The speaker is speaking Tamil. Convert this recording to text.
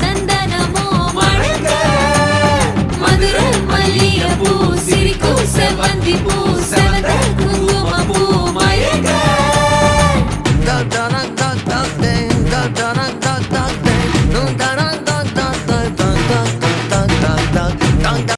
சந்தனமோ மணக்க மதுரை மல்லிகை பூ